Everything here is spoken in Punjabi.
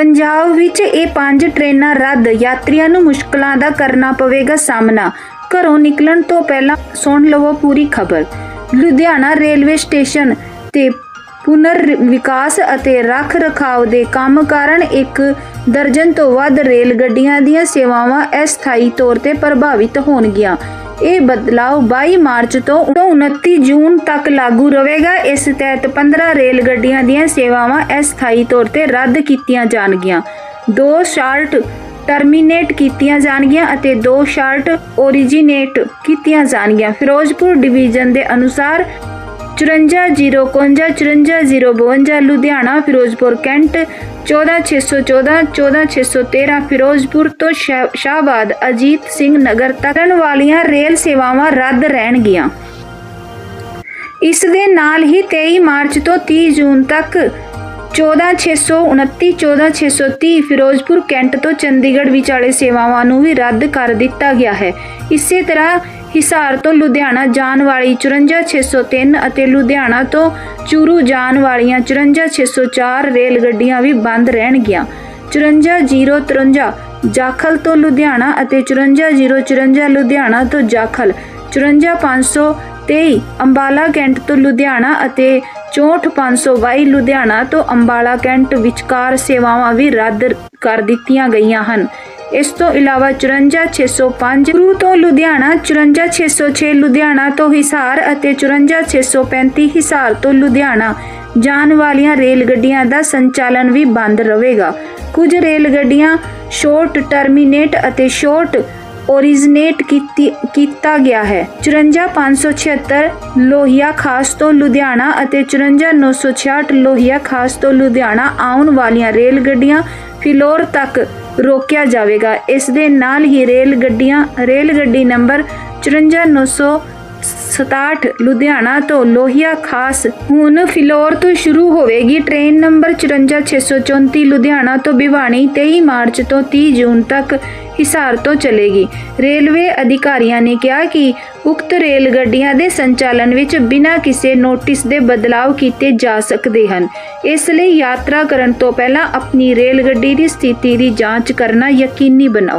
ਪੰਜਾਬ ਵਿੱਚ ਇਹ ਪੰਜ ਟ੍ਰੇਨਾਂ ਰੱਦ, ਯਾਤਰੀਆਂ ਨੂੰ ਮੁਸ਼ਕਲਾਂ ਦਾ ਕਰਨਾ ਪਵੇਗਾ ਸਾਹਮਣਾ। ਘਰੋਂ ਨਿਕਲਣ ਤੋਂ ਪਹਿਲਾਂ ਸੁਣ ਲਵੋ ਪੂਰੀ ਖਬਰ। ਲੁਧਿਆਣਾ ਰੇਲਵੇ ਸਟੇਸ਼ਨ ਤੇ ਪੁਨਰ ਵਿਕਾਸ ਅਤੇ ਰੱਖ ਰਖਾਵ ਦੇ ਕੰਮ ਕਾਰਨ ਇੱਕ ਦਰਜਨ ਤੋਂ ਵੱਧ ਰੇਲ ਗੱਡੀਆਂ ਦੀਆਂ ਸੇਵਾਵਾਂ ਅਸਥਾਈ ਤੌਰ ਤੇ ਪ੍ਰਭਾਵਿਤ ਹੋਣਗੀਆਂ। ਇਹ ਬਦਲਾਅ 22 ਮਾਰਚ ਤੋਂ 29 ਜੂਨ ਤੱਕ ਲਾਗੂ ਰਹੇਗਾ ਇਸ ਤਹਿਤ 15 ਰੇਲ ਗੱਡੀਆਂ ਦੀਆਂ ਸੇਵਾਵਾਂ ਅਸਥਾਈ ਤੌਰ ਤੇ ਰੱਦ ਕੀਤੀਆਂ ਜਾਣਗੀਆਂ। ਦੋ ਸ਼ਾਰਟ ਟਰਮੀਨੇਟ ਕੀਤੀਆਂ ਜਾਣਗੀਆਂ ਅਤੇ ਦੋ ਸ਼ਾਰਟ ਓਰੀਜਿਨੇਟ ਕੀਤੀਆਂ ਜਾਣਗੀਆਂ। ਫਿਰੋਜ਼ਪੁਰ ਡਿਵੀਜ਼ਨ ਦੇ ਅਨੁਸਾਰ 5401 5452 ਲੁਧਿਆਣਾ, ਫਿਰੋਜ਼ਪੁਰ, ਕੈਂਟ 14614 14613 ਫਿਰੋਜ਼ਪੁਰ ਤੋਂ ਸ਼ਾ- ਸ਼ਾਹਬਾਦ, ਅਜੀਤ ਸਿੰਘ ਨਗਰ ਤੱਕ ਵਾਲੀਆਂ ਰੇਲ ਸੇਵਾਵਾਂ ਰੱਦ ਰਹਿਣਗੀਆਂ। ਇਸ ਦੇ ਨਾਲ ਹੀ 23 ਮਾਰਚ ਤੋਂ 30 ਜੂਨ ਤੱਕ 14629 14630 ਫਿਰੋਜ਼ਪੁਰ, ਕੈਂਟ ਤੋਂ ਚੰਡੀਗੜ੍ਹ ਵਿਚਾਲੇ ਸੇਵਾਵਾਂ ਨੂੰ ਵੀ ਰੱਦ ਕਰ ਦਿੱਤਾ ਗਿਆ ਹੈ। ਇਸੇ ਤਰ੍ਹਾਂ ਹਿਸਾਰ ਤੋਂ ਲੁਧਿਆਣਾ ਜਾਣ ਵਾਲੀ 54603 ਅਤੇ ਲੁਧਿਆਣਾ ਤੋਂ ਚੂਰੂ ਜਾਣ ਵਾਲੀਆਂ 54604 ਰੇਲ ਗੱਡੀਆਂ ਵੀ ਬੰਦ ਰਹਿਣਗੀਆਂ। 54053 ਜਾਖਲ ਤੋਂ ਲੁਧਿਆਣਾ ਅਤੇ 54054 ਲੁਧਿਆਣਾ ਤੋਂ ਜਾਖਲ। 54523 ਅੰਬਾਲਾ, ਕੈਂਟ ਤੋਂ ਲੁਧਿਆਣਾ ਅਤੇ 64522 ਲੁਧਿਆਣਾ ਤੋਂ ਅੰਬਾਲਾ ਕੈਂਟ ਵਿਚਕਾਰ ਸੇਵਾਵਾਂ ਵੀ ਰੱਦ ਕਰ ਦਿੱਤੀਆਂ ਗਈਆਂ ਹਨ। ਇਸ ਤੋਂ ਇਲਾਵਾ 54605 ਗੁਰੂ ਤੋਂ ਲੁਧਿਆਣਾ 54606 ਲੁਧਿਆਣਾ ਤੋਂ ਹਿਸਾਰ ਅਤੇ 54635 ਹਿਸਾਰ ਤੋਂ ਲੁਧਿਆਣਾ। ਜਾਣ ਵਾਲੀਆਂ ਰੇਲ ਗੱਡੀਆਂ ਦਾ ਸੰਚਾਲਨ ਵੀ ਬੰਦ ਰਹੇਗਾ। ਕੁਝ ਰੇਲ ਗੱਡੀਆਂ ਸ਼ੋਰਟ ਟਰਮੀਨੇਟ ਅਤੇ ਸ਼ੋਰਟ ਓਰੀਜਨੇਟ ਕੀਤੀ, ਕੀਤਾ ਗਿਆ ਹੈ। 54576 ਲੋਹੀਆ ਖਾਸ ਤੋਂ ਲੁਧਿਆਣਾ ਅਤੇ 54966 ਲੋਹੀਆ ਖਾਸ ਤੋਂ ਲੁਧਿਆਣਾ ਆਉਣ ਵਾਲੀਆਂ ਰੇਲ ਗੱਡੀਆਂ ਫਿਲੌਰ ਤੱਕ ਰੋਕਿਆ ਜਾਵੇਗਾ। ਇਸ ਦੇ ਨਾਲ ਹੀ ਰੇਲ ਗੱਡੀਆਂ ਰੇਲ ਗੱਡੀ ਨੰਬਰ 54967 ਲੁਧਿਆਣਾ ਤੋਂ ਲੋਹੀਆ ਖਾਸ। ਹੁਣ ਫਿਲੌਰ ਤੋਂ ਸ਼ੁਰੂ ਹੋਵੇਗੀ ਟ੍ਰੇਨ ਨੰਬਰ 54634 ਲੁਧਿਆਣਾ ਤੋਂ ਭਿਵਾਣੀ 23 ਮਾਰਚ ਤੋਂ 30 ਜੂਨ ਤੱਕ ਹਿਸਾਰ ਤੋਂ ਚਲੇਗੀ। ਰੇਲਵੇ ਅਧਿਕਾਰੀਆਂ ਨੇ ਕਿਹਾ ਕਿ ਉਕਤ ਰੇਲ ਗੱਡੀਆਂ ਦੇ ਸੰਚਾਲਨ ਵਿੱਚ ਬਿਨਾਂ ਕਿਸੇ ਨੋਟਿਸ ਦੇ ਬਦਲਾਅ ਕੀਤੇ ਜਾ ਸਕਦੇ ਹਨ। ਇਸ ਲਈ ਯਾਤਰਾ ਕਰਨ ਤੋਂ ਪਹਿਲਾਂ ਆਪਣੀ ਰੇਲ ਗੱਡੀ ਦੀ ਸਥਿਤੀ ਦੀ ਜਾਂਚ ਕਰਨਾ ਯਕੀਨੀ ਬਣਾਓ।